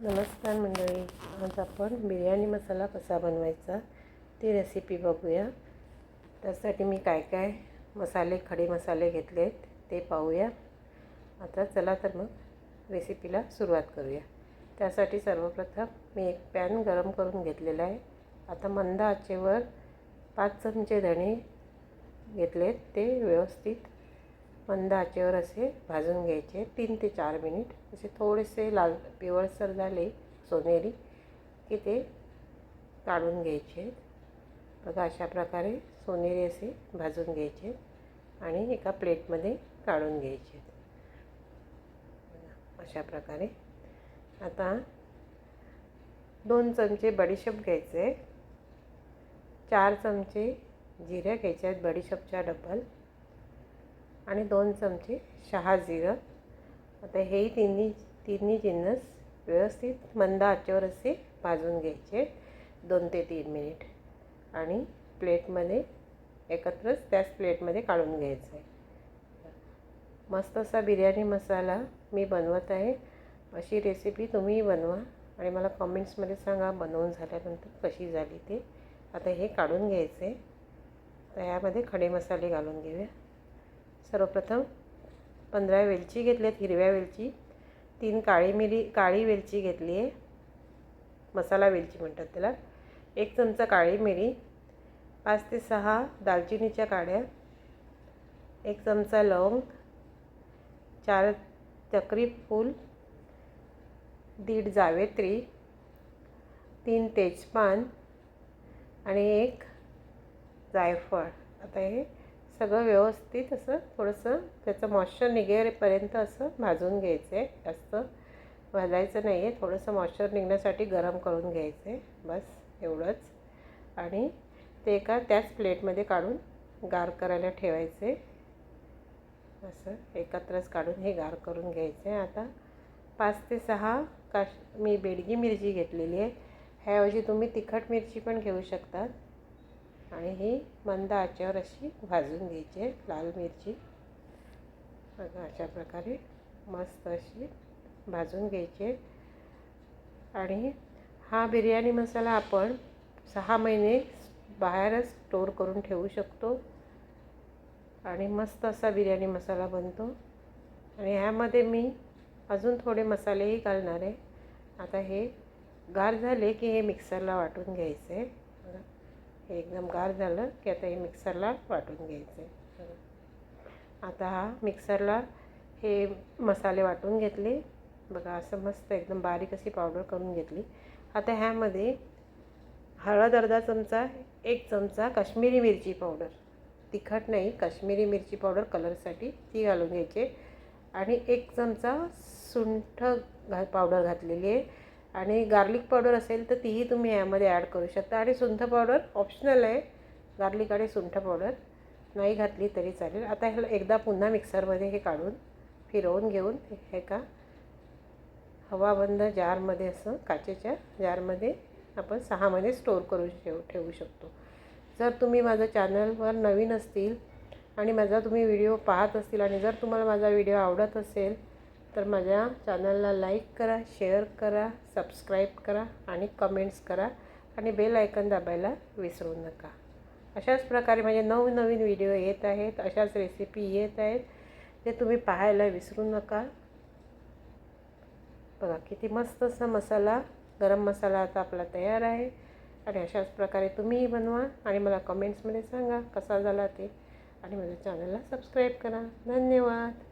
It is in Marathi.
नमस्कार मंडळी आज आपण बिर्याणी मसाला कसा बनवायचा ती रेसिपी बघूया. त्यासाठी मी काय काय मसाले खडे मसाले घेतलेत ते पाहूया. आता चला तर मग रेसिपीला सुरुवात करूया. त्यासाठी सर्वप्रथम मी एक पॅन गरम करून घेतलेला आहे. आता मंद आचेवर पाच चमचे धणे घेतलेत ते व्यवस्थित मंद आचेवर असे भाजून घ्यायचे. तीन ते चार मिनिट असे थोडेसे लाल पिवळसर झाले सोनेरी की ते काढून घ्यायचे. बघा अशा प्रकारे सोनेरी असे भाजून घ्यायचे आणि एका प्लेटमध्ये काढून घ्यायचे. अशा प्रकारे. आता दोन चमचे बडीशेप घ्यायचे. चार चमचे जिरे घ्यायचे आहेत बडीशेपच्या डबल आणि दोन चमचे शहा जिरं. आता हेही तिन्ही तिन्ही जिन्नस व्यवस्थित मंद आचेवर असे भाजून घ्यायचे दोन ते तीन मिनिट. आणि प्लेटमध्ये एकत्रच त्याच प्लेटमध्ये काढून घ्यायचं आहे मस्त असा बिर्याणी मसाला मी बनवत आहे. अशी रेसिपी तुम्ही बनवा आणि मला कमेंट्समध्ये सांगा बनवून झाल्यानंतर कशी झाली ते. आता हे काढून घ्यायचे तर यामध्ये खडे मसाले घालून घेऊया. सर्वप्रथम पंधरा वेलची घेतल्यात हिरव्या वेलची. तीन काळी मिरी काळी वेलची घेतली आहे मसाला वेलची म्हणतात त्याला. एक चमचा काळी मिरी पाच ते सहा दालचिनीच्या काड्या एक चमचा लवंग चार चक्री फूल दीड जावेत्री तीन तेजपान आणि एक जायफळ. आता हे सगळं व्यवस्थित असं थोडंसं त्याचं मॉइश्चर निघेपर्यंत असं भाजून घ्यायचं आहे जास्त भाजायचं नाही आहे थोडंसं मॉइश्चर निघण्यासाठी गरम करून घ्यायचं आहे बस एवढंच. आणि ते एका त्याच प्लेटमध्ये काढून गार करायला ठेवायचे असं एकत्रच काढून हे गार करून घ्यायचे आता पाच ते सहा काश मी बेडगी मिरची घेतलेली आहे. ह्याऐवजी तुम्ही तिखट मिरची पण घेऊ शकतात. आणि ही मंद आचेवर अशी भाजून घ्यायची आहे लाल मिरची. बघा अशा प्रकारे मस्त अशी भाजून घ्यायची आहे. आणि हा बिर्याणी मसाला आपण सहा महिने बाहेरच स्टोर करून ठेवू शकतो. आणि मस्त असा बिर्याणी मसाला बनतो. आणि ह्यामध्ये मी अजून थोडे मसालेही घालणार आहे. आता हे गार झाले की हे मिक्सरला वाटून घ्यायचं. आहे हे एकदम गार झालं की आता हे मिक्सरला वाटून घ्यायचं आहे. आता हा मिक्सरला हे मसाले वाटून घेतले. बघा असं मस्त एकदम बारीक अशी पावडर करून घेतली. आता ह्यामध्ये हळद अर्धा चमचा एक चमचा काश्मीरी मिरची पावडर तिखट नाही काश्मीरी मिरची पावडर कलरसाठी ती घालून घ्यायची आणि एक चमचा सुंठ घा पावडर घातलेली आहे. आणि गार्लिक पावडर असेल तर तीही तुम्ही यामध्ये ॲड करू शकता. आणि सुंठ पावडर ऑप्शनल आहे. गार्लिक आणि सुंठ पावडर नाही घातली तरी चालेल. आता ह्याला एकदा पुन्हा मिक्सरमध्ये हे काढून फिरवून घेऊन हे का हवाबंद जारमध्ये असं काचेच्या जारमध्ये आपण सहा महिने स्टोअर करून ठेव ठेवू शकतो. जर तुम्ही माझं चॅनलवर नवीन असतील आणि माझा तुम्ही व्हिडिओ पाहत असतील आणि जर तुम्हाला माझा व्हिडिओ आवडत असेल तर माझ्या चॅनलला लाईक करा शेअर करा सबस्क्राईब करा आणि कमेंट्स करा आणि बेल आयकन दाबायला विसरू नका. अशाच प्रकारे माझे नवनवीन व्हिडिओ येत आहेत अशाच रेसिपी येत आहेत ते तुम्ही पाहायला विसरू नका. बघा किती मस्त असा मसाला गरम मसाला आता आपला तयार आहे आणि अशाच प्रकारे तुम्हीही बनवा आणि मला कमेंट्समध्ये सांगा कसा झाला ते. आणि माझ्या चॅनलला सबस्क्राईब करा. धन्यवाद.